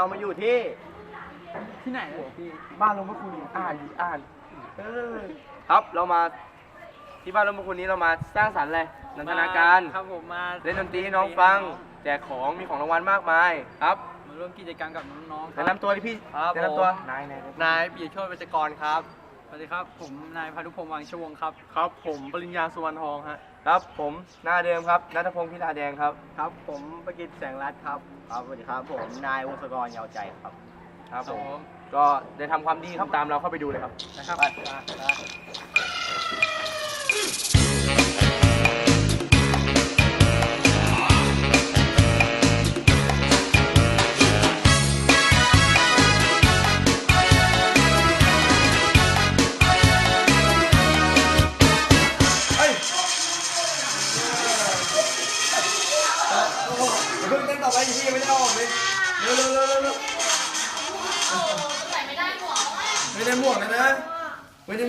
กเรามาอยู่ที่ ที่ไหนนะพี่บ้านหลวงพ่อคุณอ่านดิอ่านเออครับเรามาที่บ้านหลวงพ่อคุณนี้เรามาสร้างสรรค์เลยนันทนาการครับผมมาเล่นดนตรีให้น้องฟังแจกของมีของรางวัลมากมายครับมาร่วมกิจกรรมกับน้องๆคแนะรับ นำตัวดิพี่ครับแนะนำตัวผม นายนายนายปิยโชติเวชกรครับ สวัสดีครับ ผมนายพานุพงษ์วังชวงศ์ครับ ครับผมปริญญาสุวรรณทองฮะ ครับผมหน้าเดิมครับนัทพงศ์พิลาแดงครับ ครับผมประกิตแสงรัตน์ครับ ครับสวัสดีครับผมนายวงศกรเยาวใจครับ ครับคผรับมผมก็ได้ทำความดีครับตามเราเข้าไปดูเลยครับ นะครับ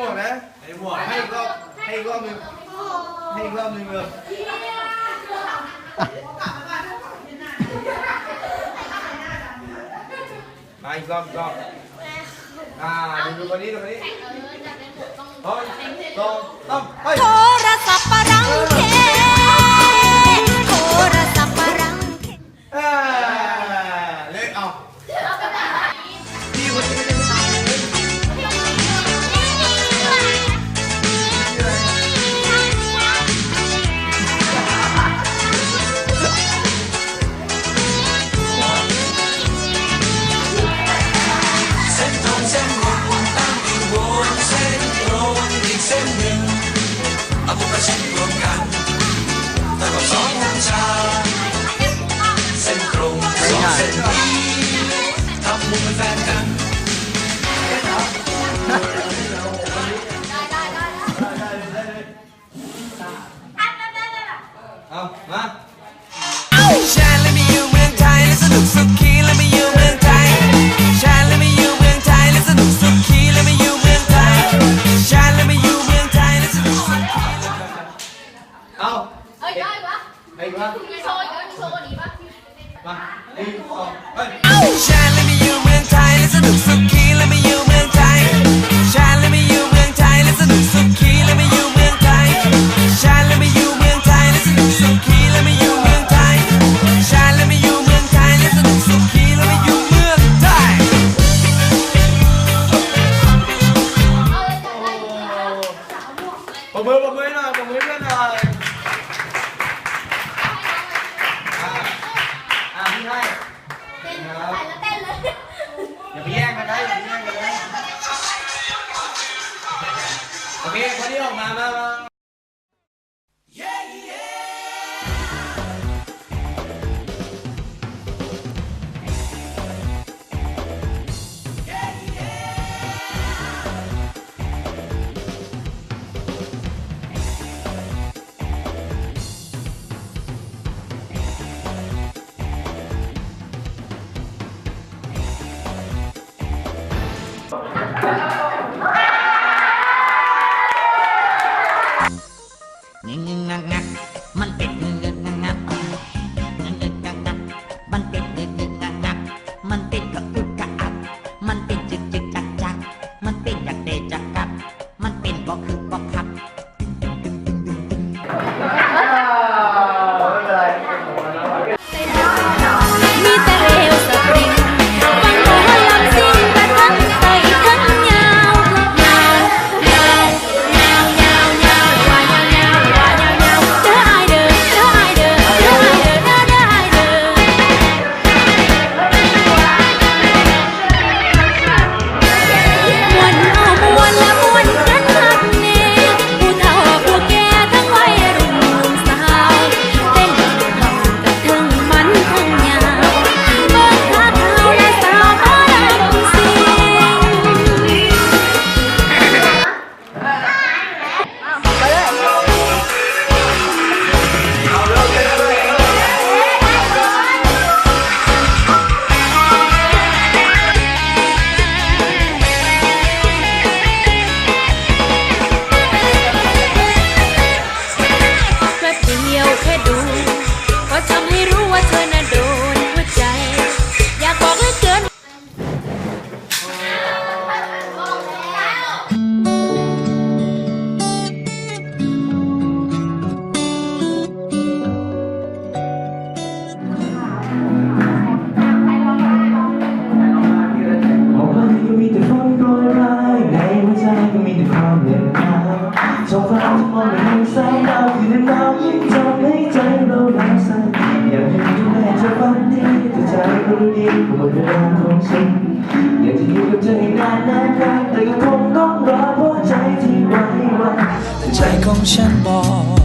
ม่ได้หมวกนะไม่ได้หมวกให้อีกรอบให้อีกรอบหนึงให้อีกรอบหนึงเลยมาอีกรอบอีกรอบอ่าดูดูคนนี้ดูคนนี้สองสองสามไป โทรศัพท์ปรังเค 你也管你妈妈吗？ ก็รู้ดีว่าหมดเวลาของฉันอยากจะอยู่กับเธอให้นานนานนานแต่ก็คงต้องรอเพราะใจที่ไว้วันใจของฉันบอก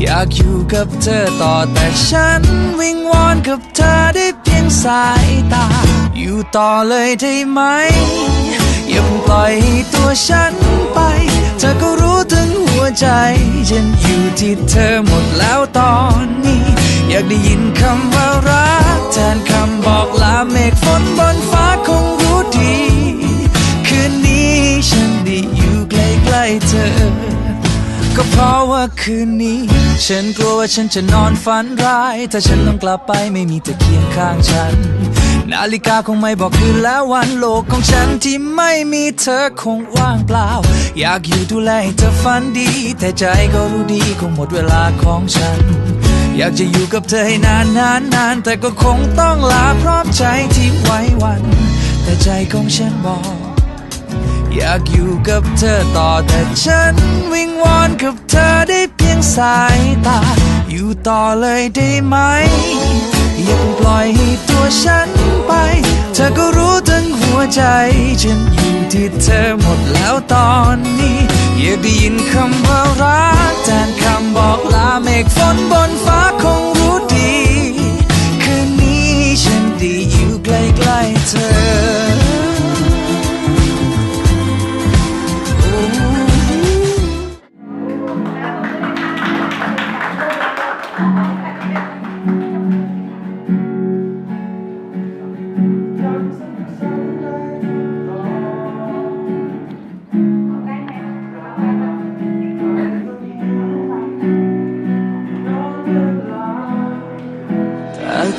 อยากอยู่กับเธอต่อแต่ฉันวิงวอนกับเธอได้เพียงสายตา อยู่ต่อเลยได้ไหม อย่าเพิ่งปล่อยตัวฉันไป เธอก็รู้ถึงหัวใจ ฉันอยู่ที่เธอหมดแล้วตอนนี้ อยากได้ยินคำว่ารักแทนค เมฆฝนบนฟ้าคงรู้ดี คืนนี้ฉันได้อยู่ใกล้ๆเธอ ก็เพราะว่าคืนนี้ ฉันกลัวว่าฉันจะนอนฝันร้าย ถ้าฉันต้องกลับไปไม่มีเธอเคียงข้างฉัน นาฬิกาคงไม่บอกคืนและวันโลกของฉันที่ไม่มีเธอคงว่างเปล่า อยากอยู่ดูแลให้เธอฝันดี แต่ใจก็รู้ดีคงหมดเวลาของฉัน อยากจะอยู่กับเธอให้นานนานนานแต่ก็คงต้องลาพร้อมใจที่ไว้วัน แต่ใจของฉันบอก อยากอยู่กับเธอต่อแต่ฉันวิงวอนกับเธอได้เพียงสายตา อยู่ต่อเลยได้ไหม อย่าเพิ่งปล่อยให้ตัวฉันไป เธอก็รู้ถึงหัวใจ ฉันอยู่ที่เธอหมดแล้วตอนนี้ อยากได้ยินคำว่ารักแทนคำบอกลาเมฆฝนบนฟ้าคง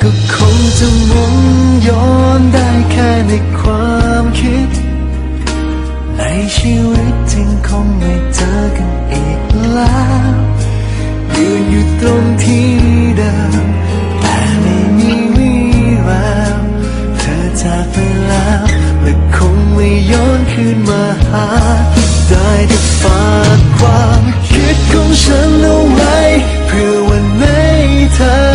ก็คงจะหมุนย้อนได้แค่ในความคิด ในชีวิตจริงคงไม่เจอกันอีกแล้วยืนอยู่ตรงที่เดิมแต่ไม่มีวี่แววเธอจากไปแล้วและคงไม่ย้อนคืนมาหา ได้แต่ฝากความคิดของฉันเอาไว้ เพื่อวันไหนเธอ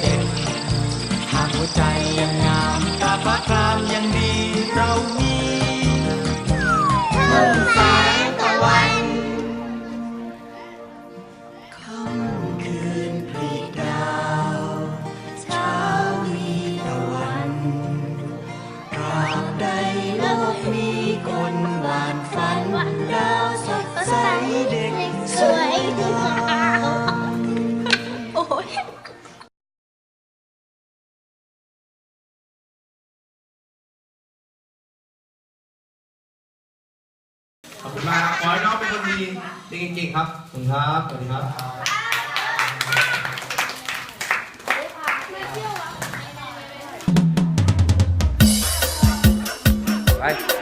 เด็ด หากหัวใจยังงามตาฟ้าครามยังดีเรามี อบคุณมากครับขอให้น้องเป็นคนดีเด็กเก่งๆครับขอบคุณครับสวัสดีครับไป